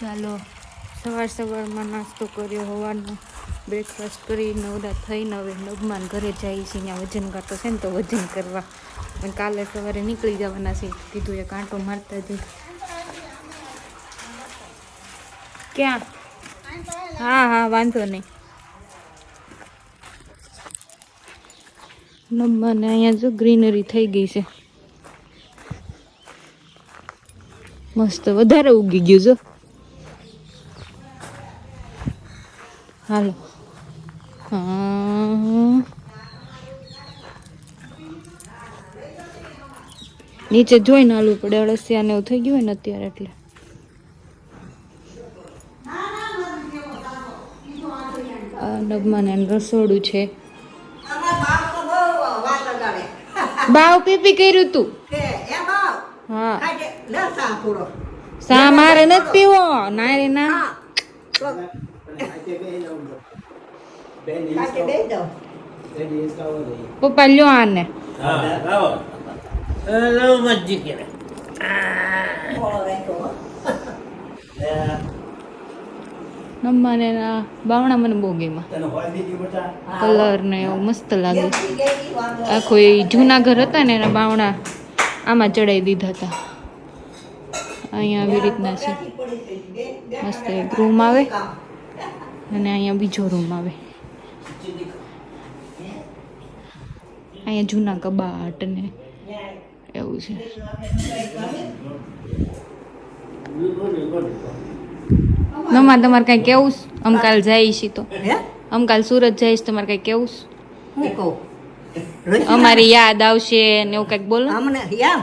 ચાલો, સવાર સવારમાં નાસ્તો કર્યો હોવાનો. બ્રેકફાસ્ટ કરીને બધા થઈને હવે નગમાન ઘરે જાય છે. અહીંયા વજન કાંટો છે ને તો વજન કરવા. અને કાલે સવારે નીકળી જવાના છે. કીધું એ કાંટો મારતા જઈ ક્યાં? હા હા, વાંધો નહીં. નમ્માને અહીંયા જો ગ્રીનરી થઈ ગઈ છે. મસ્ત વધારે ઉગી ગયું જો. હાલો. હા નીચે જોઈને હાલવું પડે. અળસિયા ને એવું થઈ ગયું હોય ને અત્યારે એટલે. આ ડબ્બાને રસોડું છે. બાવ પીપી કર્યું તું? હા. સા મારે નથી પીવો. ના રે ના. પપ્પા લ્યો આને. હા લાવો એ લાવો મસ્જી કરે. નમ્માને ના બાવણા મને બહુ બેટા? કલર ને એવું મસ્ત લાગે. આખો એ જૂના ઘર હતા ને એના બાવણા આમાં ચડાવી દીધા હતા. અહીંયા આવી રીતના છે. મસ્ત એક રૂમ આવે. અને અહીંયા બીજો રૂમ આવે. અહીંયા જૂના કબાટ ને એવું છે. મમ્મા તમારે કઈ કેવું આમ કાલ છે તો. આમ કાલ સુરત જઈશ તમારે કઈ કેવું છે? અમારી યાદ આવશે ને એવું કંઈક બોલો. અમને યાદ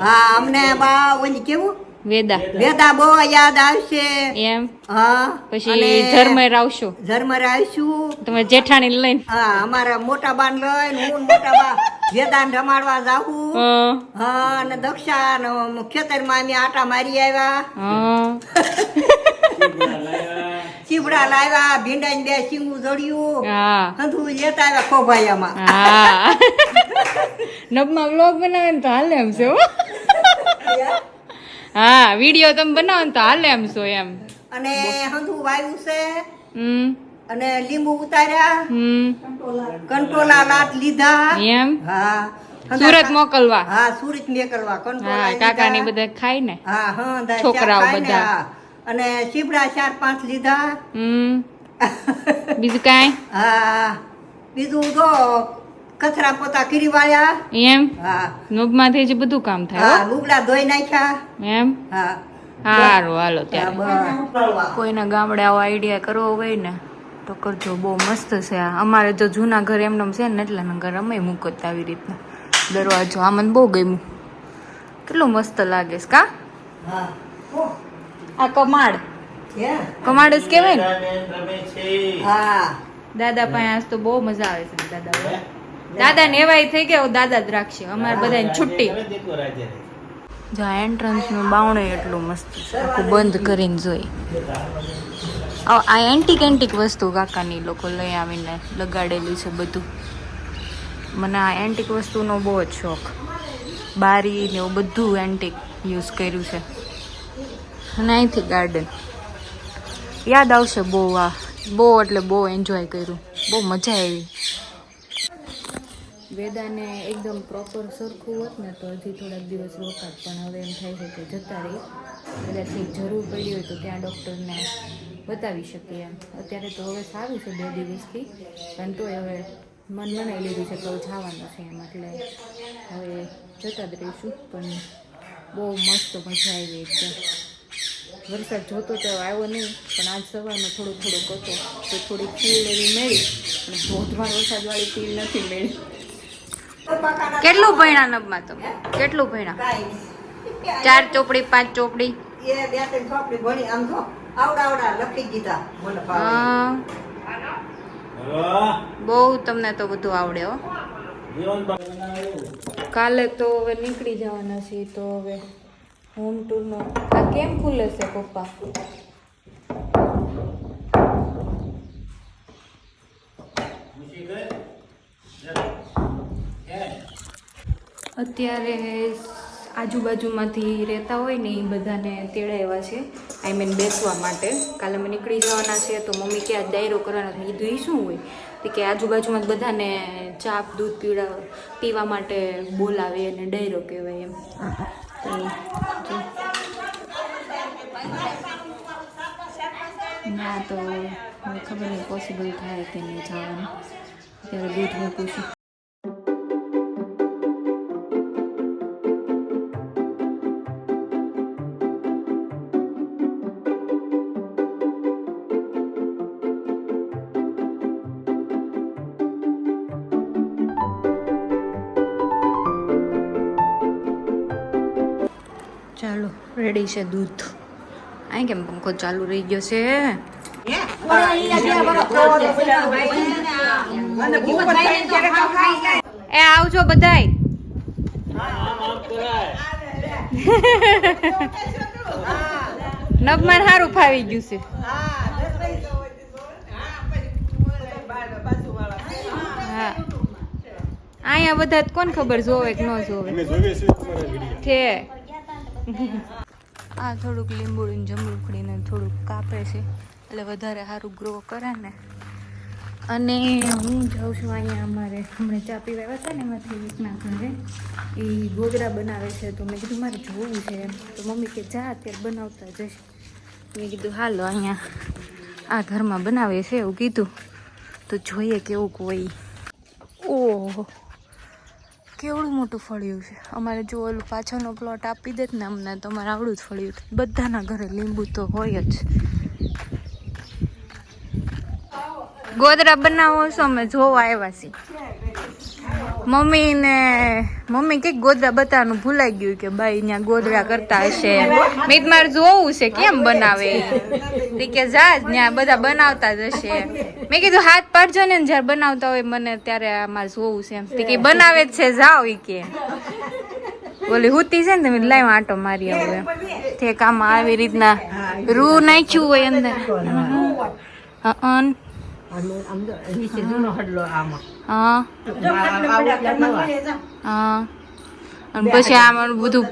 હા અમને બા ઓલી કેવું? વેદા. વેદા બહુ યાદ આવશે. એમ? હા પછી ધર્મર આવશો. ઝરમર આવીશું તમે જેઠાણી લઈને. હા અમારા મોટા બાન લઈને હું ને મોટા બા વેદાન રમાડવા જાવું હા. અને દક્ષા ને ખેતરમાં અમે આટા મારી આવ્યા. ચીબડા લાવ્યા ભીંડા બે શીંગું જડ્યું. હંધું લેતા આવ્યા ખોભાઈયામાં હા. નબમાં વ્લોગ બનાવે ને તો હાલે એમ છે હો. વીડિયો તમે બનાવો ને તો હાલે એમ છો એમ. અને હંધું વાયુ છે. હમ. અને લીંબુ ઉતાર્યા. હમ. કંટોલા લાટ લીધા. એમ? હા. સુરત મોકલવા? હા સુરત મોકલવા કંટોલા હા કાકા ને બધા ખાય ને? હા હા છોકરાઓ બધા. અને ચીબડા ચાર પાંચ લીધા. હમ. બીજું કાંઈ? હા. બીજું જો કચરા પોતા કરી વાળ્યા. એમ? હા. નોબમાંથી જ બધું કામ થાય હા? લુગડા ધોઈ નાખ્યા. એમ? હા. સારું હાલો ત્યારે. કોઈના ગામડે આવો આઈડિયા કરવો હોય ને તો કરજો. બહુ મસ્ત છે આ. અમારે જો જૂના ઘર એમનેમ છે ને એટલાના ઘર અમે મૂકત આવી રીતના. દરવાજો આ મને બહુ ગમ્યું. કેટલું મસ્ત લાગે છે કા? હા. આ કમાડ. કમાડ જ કહેવાય ને. દાદાને રમે છે હા. દાદા પાસે આજ તો બહુ મજા આવે છે દાદા. દાદા નેવાય થઈ ગયા દાદા જ રાખશે. અમારે બધાને છુટ્ટી. જો આ એન્ટ્રન્સનું નું બાવણું એટલું મસ્ત છે. આખું બંધ કરીને જોઈ. આ આ એન્ટિક એન્ટિક વસ્તુ કાકાની લોકો લઈ આવીને લગાડેલી છે બધું. મને આ એન્ટિક વસ્તુનો બહુ જ શોખ. બારી ને એવું બધું એન્ટિક યુઝ કર્યું છે. અને અહીંથી ગાર્ડન યાદ આવશે બહુ આ. બહુ એટલે બહુ એન્જોય કર્યું. બહુ મજા આવી. વેદાને એકદમ પ્રોપર સરખું હોત ને તો હજી થોડાક દિવસ રોકાત, પણ હવે એમ થાય છે કે જતા રહી. કદાચ જરૂર પડી હોય તો ત્યાં ડૉક્ટરને બતાવી શકીએ એમ. અત્યારે તો હવે સારું છે બે દિવસથી, પણ તોય હવે મન મનાઈ લીધું છે હવે જવાનું છે એમ, એટલે હવે જતા જ રહીશું, પણ બહુ મસ્ત મજા આવી એકદમ વરસાદ જોતો તો આવ્યો નહીં, પણ આજ સવારમાં થોડો થોડુંક હતો, તો થોડીક ફીલ એવી મેળી પણ ધોધમાર વરસાદવાળી ફીલ નથી મેળી. કેટલું ભણ્યા નબમાં તમે કેટલું ભણ્યા? ચાર ચોપડી પાંચ ચોપડી? એ બે ત્રણ ચોપડી ભણી આમ જો આવડા આવડા લખી દીધા મને ભાવે. હા, હલો? બહુ તમને તો બધું આવડે હો. કાલે તો હવે નીકળી જવાના છીએ તો હવે હોમ ટૂરનો આ કેમ ખુલે છે પપ્પા? અત્યારે આજુબાજુમાંથી રહેતા હોય ને એ બધાને તેડાવ્યા છે. આઈ મીન બેસવા માટે. કાલે અમે નીકળી જવાના છે તો મમ્મી કે આ ડાયરો કરવાનો છે. કીધું એ શું હોય? તો કે આજુબાજુમાં બધાને ચા, દૂધ પીવડા, પીવા માટે બોલાવે અને ડાયરો કહેવાય એમ. ના, તો ખબર નહીં પોસિબલ થાય કે નહીં જવાનું. ત્યારે દૂધ મૂકું છું. રેડી છે દૂધ. અહીં કેમ પંખો ચાલુ રહી ગયો છે? એ આવજો બધાય. નગમાન સારું ફાવી ગયું છે. હા. અહીંયા બધા કોણ ખબર જોવે કે ન જોવે? છે. આ થોડુંક લીંબુડીને જમરૂખડીને થોડુંક કાપે છે. એટલે વધારે સારું ગ્રો કરે ને. અને હું જાઉં છું અહીંયા અમારે હમણાં ચા પીવા આવ્યા હતા ને એમાંથી એકના ઘરે. એ ગોગરા બનાવે છે તો મેં કીધું મારે જોવું છે તો મમ્મી કે જા અત્યારે બનાવતા જશે. મેં કીધું, હાલો, અહીંયા આ ઘરમાં બનાવે છે, એવું કીધું. તો જોઈએ કેવું કોઈ ઓહો. કેવડું મોટું ફળિયું છે? અમારે જો ઓલું પાછળનો પ્લોટ આપી દે ને અમને તો અમારે આવડું જ ફળિયું છે. બધાના ઘરે લીંબુ તો હોય જ. ગોદરા બનાવો છો અમે, જોવા આવ્યા છીએ. મમ્મી ને મમ્મી કંઈક ગોદરા બતાવવાનું ભૂલાઈ ગયું કે ભાઈ ત્યાં ગોદરા કરતા હશે. મીત મારે જોવું છે કેમ બનાવે? કે જા ત્યાં બધા બનાવતા જ હશે. મેં કીધું હાથ પાડજો ને જ્યારે બનાવતા હોય મને ત્યારે મારે જોવું છે એમ. તે કે બનાવે જ છે જાઓ ઈ કે. બોલી હુતી છે ને તમે લાઈવ આંટો મારી આવું તે કામ આવી રીતના રૂ નાખ્યું હોય અંદર. અને. પછી આમાં બધું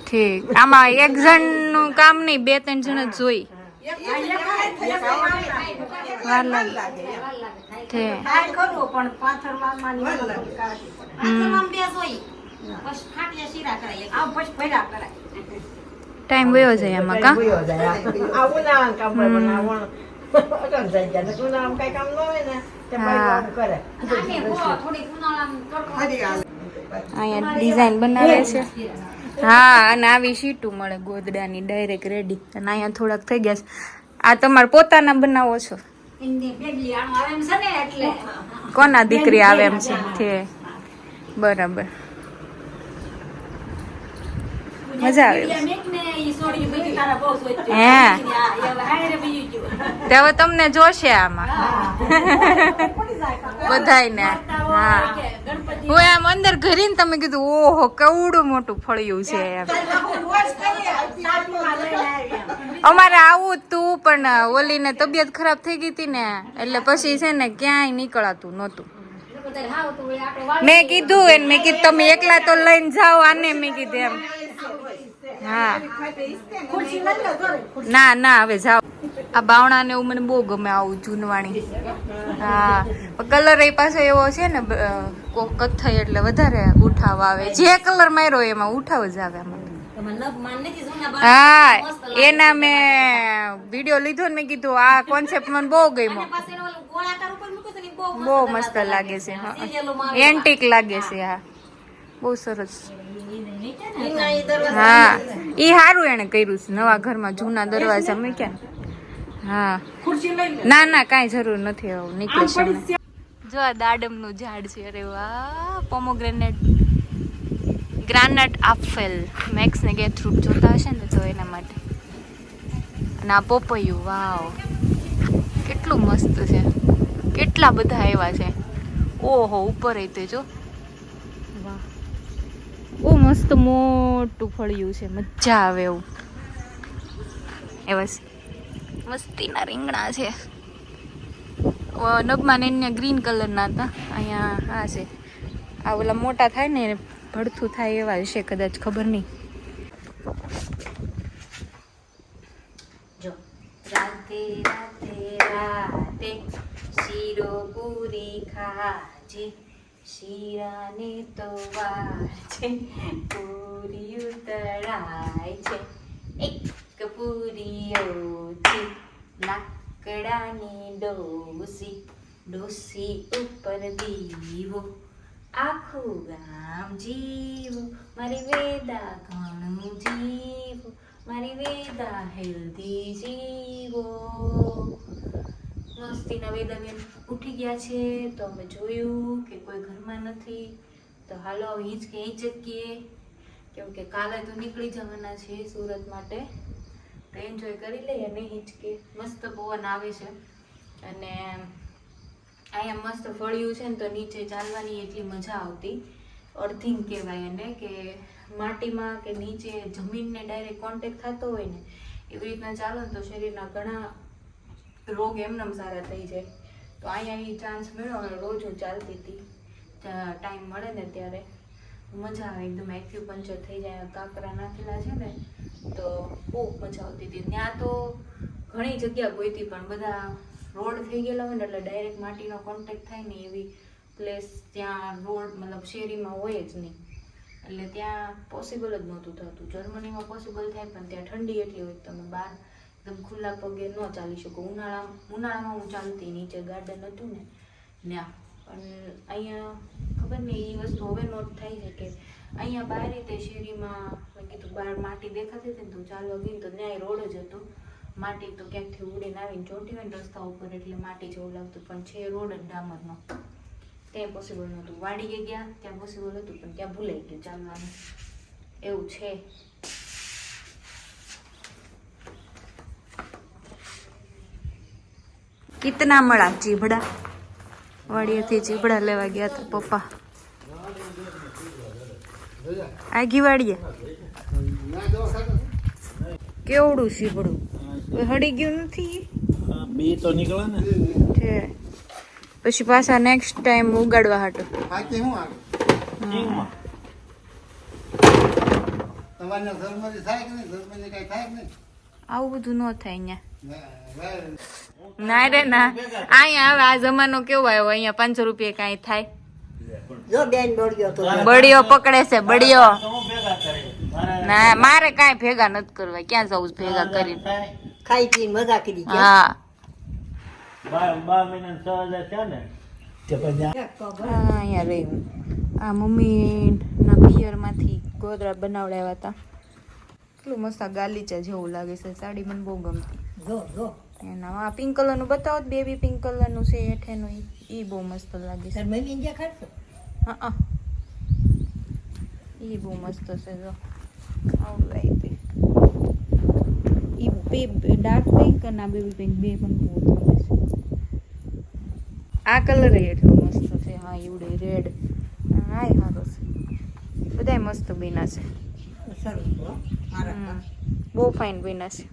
ઠીક આમાં એક જણનું કામ નહીં બે ત્રણ જણ જ જોઈ વાર લાગે ટાઈમ વયો જાય આમાં કા અહીંયા ડિઝાઇન બનાવે છે. હા અને આવી સીટું મળે ગોદડાની ડાયરેક્ટ રેડી અને અહીંયા થોડાક થઈ ગયા છે. આ તમારે પોતાના બનાવો છો? કોના દીકરી આવે એમ છે? તે. બરાબર. મજા આવે. હે. તે હવે તમને જોશે આમાં. બધાયને. હા. હું આમ અંદર ઘરી ને તમે કીધું ઓહો કેવડું મોટું ફળિયું છે એમ. અમારે આવું તું પણ ઓલીને તબિયત ખરાબ થઈ ગઈ હતી ને એટલે પછી છે ને ક્યાંય નીકળાતું નહોતું. મેં કીધું એને મેં કીધું તમે એકલા તો લઈને જાઓ આને મેં કીધું એમ. હા. ના ના હવે જાઓ. આ બાવણા ને એવું મને બહુ ગમે આવું જૂનવાણી. હા. કલર એ પાછો એવો છે ને કથ્થઈ એટલે વધારે ઉઠાવ આવે. જે કલર માર્યો એમાં ઉઠાવ જ આવે મને હા એના મેં વીડિયો લીધો ને મેં કીધું આ કોન્સેપ્ટ મને બહુ ગમ્યો. બહુ મસ્ત લાગે છે એન્ટિક લાગે છે હા. બહુ સરસ. હા. એ સારું એને કર્યું છે. નવા ઘરમાં જૂના દરવાજા મૂક્યા હા. ના ના કાંઈ જરૂર નથી આવું. નીકળે જો આ દાડમનું ઝાડ છે. અરે વાહ. પોમોગ્રેનેટ. ગ્રાનટ આપફેલ મેક્સ ને ગેટ ફ્રૂટ જોતા હશે ને તો એના માટે. અને આ પોપૈયું વાવ. કેટલું મસ્ત છે. કેટલા બધા આવ્યા છે. ઓહો ઉપર એ તે જો. મસ્ત મોટું ફળિયું છે, મજા આવે એવું. એ બસ. મસ્તીના રીંગણા છે. નબમાં ને ગ્રીન કલરના હતા. અહીંયા હા છે. આ ઓલા મોટા થાય ને ભડથું થાય એવા છે કદાચ, ખબર નહીં. જો, રાતે રાતે રાતે શીરો પૂરી ખાજે. શીરાને તો વાર છે, પૂરી ઉતરાય છે. એક પૂરીઓથી લાકડાની ડોસી ડોસી ઉપર દીવો. આખું ગામ જીવું, મારી વેદા ઘણું જીવું, મારી વેદા હેલ્ધી જીવો. મસ્તીના વેદાબેન ઉઠી ગયા છે તો અમે જોયું કે કોઈ ઘરમાં નથી. તો હાલો હિંચકે હિંચકીએ કેમ કે કાલે તો નીકળી જવાના છે સુરત માટે. તો એન્જોય કરી લઈએ ને હિંચકે. મસ્ત પવન આવે છે. અને અહીંયા મસ્ત ફળિયું છે ને તો નીચે ચાલવાની એટલી મજા આવતી. અર્થિંગ કહેવાય એને કે માટીમાં કે નીચે જમીનને ડાયરેક્ટ કોન્ટેક્ટ થતો હોય ને, એવી રીતના ચાલો ને તો શરીરના ઘણા રોગ એમનેમ સારા થઈ જાય. તો અહીંયા એ ચાન્સ મળ્યો અને રોજ હું ચાલતી હતી. ટાઈમ મળે ને ત્યારે. મજા આવે, એકદમ એક્યુપંચર થઈ જાય કાંકરા નાખેલા છે ને, તો બહુ મજા આવતી હતી. ત્યાં તો ઘણી જગ્યા ગોઈતી પણ બધા રોડ થઈ ગયેલા હોય ને, એટલે ડાયરેક્ટ માટીનો કોન્ટેક્ટ થાય ને, એવી પ્લેસ ત્યાં રોડ, મતલબ શેરીમાં હોય જ નહીં. એટલે ત્યાં પોસિબલ જ નહોતું થતું. જર્મનીમાં પોસિબલ થાય, પણ ત્યાં ઠંડી એટલી હોય તમે બહાર એકદમ ખુલ્લા પગે ન ચાલી શકો. ઉનાળા ઉનાળામાં હું ચાલતી નીચે ગાર્ડન હતું ને ત્યાં પણ અહીંયા ખબર નહીં એ વસ્તુ હવે નોટ થાય છે કે અહીંયા બહાર રીતે શેરીમાં મેં કીધું બહાર માટી દેખાતી હતી ને તો ચાલવા ગઈ તો ન્યાય રોડ જ હતો. માટી તો ક્યાંકથી ઉડીને આવીને ચોંટી હોય ને રસ્તા ઉપર એટલે માટી જેવું લાગતું, પણ છે રોડ જ ડામરનો. ત્યાં પોસિબલ નહોતું. વાડીએ ગયા, ત્યાં પોસિબલ હતું, પણ ત્યાં ભૂલાઈ ગયું ચાલવાનું. એવું છે. કિતના મળા? ચીભડા વાડીએથી ચીભડા લેવા ગયા હતા પપ્પા. આગી વાડીએ. કેવડું ચીભડું હડી હળી ગયું નથી? બે તો નીકળે ને. છે. પછી પાછા નેક્સ્ટ ટાઈમ ઉગાડવા હાટો. તમારે થાય કે નહીં? થાય કે નહીં? આવું બધું ન થાય અહીંયા. ના, રે ના. અહીંયા હવે આ જમાનો કેવો આવ્યો? અહીંયા પાંચસો રૂપિયા કાંઈ થાય? જો બેન દોડ્યો તો. બળીઓ પકડે છે બળીઓ. ના મારે કાંઈ ભેગા નથી કરવા. ક્યાં જવું ભેગા કરી. ખાઈ પીને મજા કરી હા. અહીંયા રહ્યું આ મમ્મી ના પિયરમાંથી ગોદરા બનાવડાવ્યા હતા. કેટલું મસ્ત ગાલીચા જેવું લાગે છે. સાડી મને બહુ ગમતી. એના આ પિંક કલરનું બતાવો બેબી પિંક કલરનું છે હેઠેનું એ એ બહુ મસ્ત લાગે છે. મમ્મી ખાડશો હા એ બહુ મસ્ત છે જો. આવું આવી એ બે ડાર્ક પિંક અને આ બેબી પિંક બે પણ બહુ ગમે છે. આ કલર એટલો મસ્ત છે. હા એવડે રેડ. હા એ સારો છે. બધાય મસ્ત બીના છે. સરસ હો. બહુ ફાઇન બન્યા છે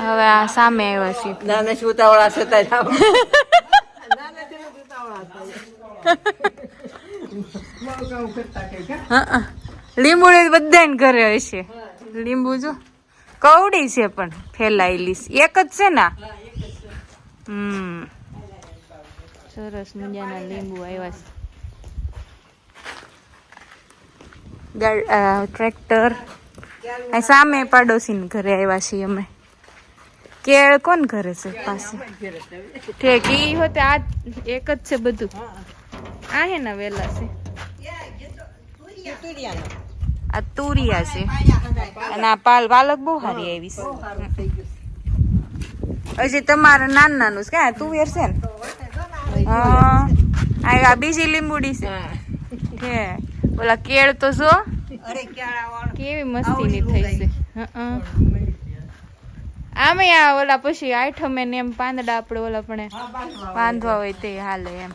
હવે આ સામે આવ્યા છે. નાના સુતાવળા છતા લીંબુ બધાને ઘરે હશે લીંબુ જો કવડી છે પણ ફેલાયેલી છે. એક જ છે ને હમ. સરસ મજાના લીંબુ આવ્યા છે. ટ્રેક્ટર. સામે પાડોશીને ઘરે આવ્યા છીએ અમે. કેળ કોણ ઘરે છે પાસે? ઠેક ઈ હોતે આ એક જ છે બધું. આ હે ને વેલા છે. આ તુરિયા છે. અને આ પાલ પાલક બહુ સારી આવી છે. હજી તમારે નાનું નાનું છે તુવેર છે ને? હા. આ આ બીજી લીંબુડી છે. કે ઓલા કેળ તો જો. અરે ક્યાં વાળો. કેવી મસ્તીની થઈ છે. હં. આમે આ ઓલા પછી આઠમે ને એમ પાંદડા આપણે ઓલા પણ બાંધવા હોય તે. હાલે એમ.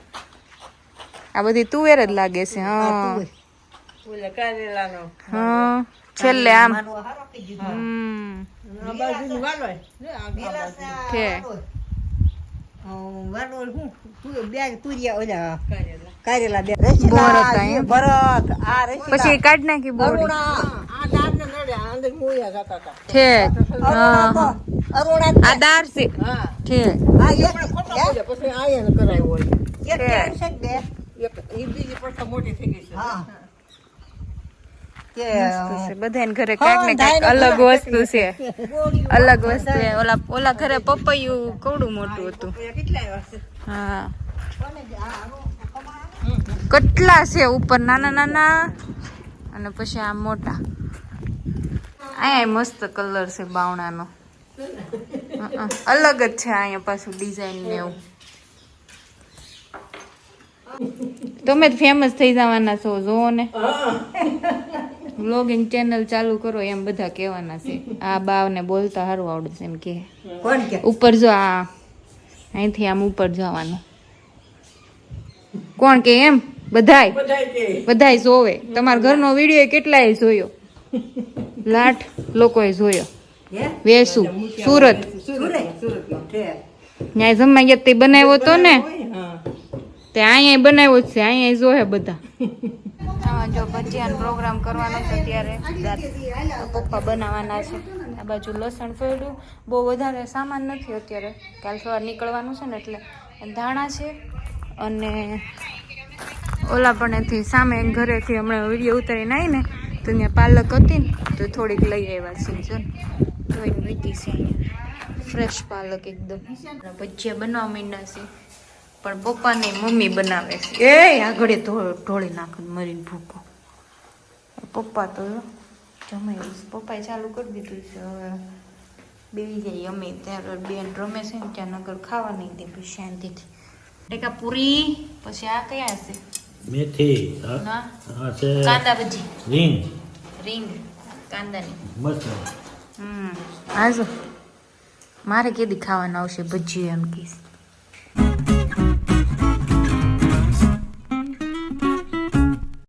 આ બધી તુવેર જ લાગે છે હા. ઓલા હા છેલ્લે આમ. હમ. પછી કાઢ નાખી આ આ આ દાર છે. આ પછી આયન કરાવ્યો હોય. છે. છે બે? એક ઈ બીજી પડતા મોટી થઈ ગઈ છે. બધાને ઘરે કાંઈક ને કાંઈક અલગ વસ્તુ છે. અલગ વસ્તુ છે. ઓલા ઓલા ઘરે પપૈયું કવડું મોટું હતું. કેટલા છે? હા. જે કેટલા છે? ઉપર નાના નાના. અને પછી આ મોટા. અહીંયા મસ્ત કલર છે બાવણાનો. અલગ જ છે અહીંયા પાછું ડિઝાઇન ને એવું. તમે ફેમસ થઈ જવાના છો જોવો ને. વ્લોગિંગ ચેનલ ચાલુ કરો એમ બધા કહેવાના છે. આ બાવને બોલતા સારું આવડે છે એમ કે? ઉપર જો આ અહીંથી આમ ઉપર જવાનું. કોણ કે એમ? બધાય? બધાય જોવે. તમારા ઘરનો વીડિયો કેટલાય જોયો? લાઠ લોકોએ જોયો. વેસુ સુરત. ત્યાં જમવા ગયા તે બનાવ્યો તો ને? તે અહીંયા બનાવ્યો છે અહીંયા જોહે બધા. જો ભજીયાનો પ્રોગ્રામ કરવાનો છે ત્યારે પપ્પા બનાવવાના છે. આ બાજુ લસણ ફેર્યું બહુ વધારે સામાન નથી અત્યારે. કાલ સવાર નીકળવાનું છે ને એટલે ધાણા છે અને ઓલા પણ એથી સામે ઘરેથી હમણાં વીડિયો ઉતારીને આવીને તો ત્યાં પાલક હતી ને, તો થોડીક લઈ આવ્યા છે. જો ને ધોઈને વીટી છે ફ્રેશ પાલક એકદમ. ભજીયા બનાવવા માંડ્યા છે. પણ પપ્પાની મમ્મી બનાવે છે. એ આગળ ઢોળી નાખ મરીને ભૂકો. પપ્પા તો જમાઈ પપ્પાએ ચાલુ કરી દીધું છે હવે બેવી જાય અમે ત્યારે બેન રમે છે ને ત્યાં નગર ખાવા નહીં દે પછી શાંતિથી. ટેકા પૂરી પછી આ કયા હશે? મેથી કાંદા ભજી. રીંગ. રીંગ કાંદાની. મસ્ત. હમ. આજો મારે કેદી ખાવાના આવશે ભજી એમ કહીશ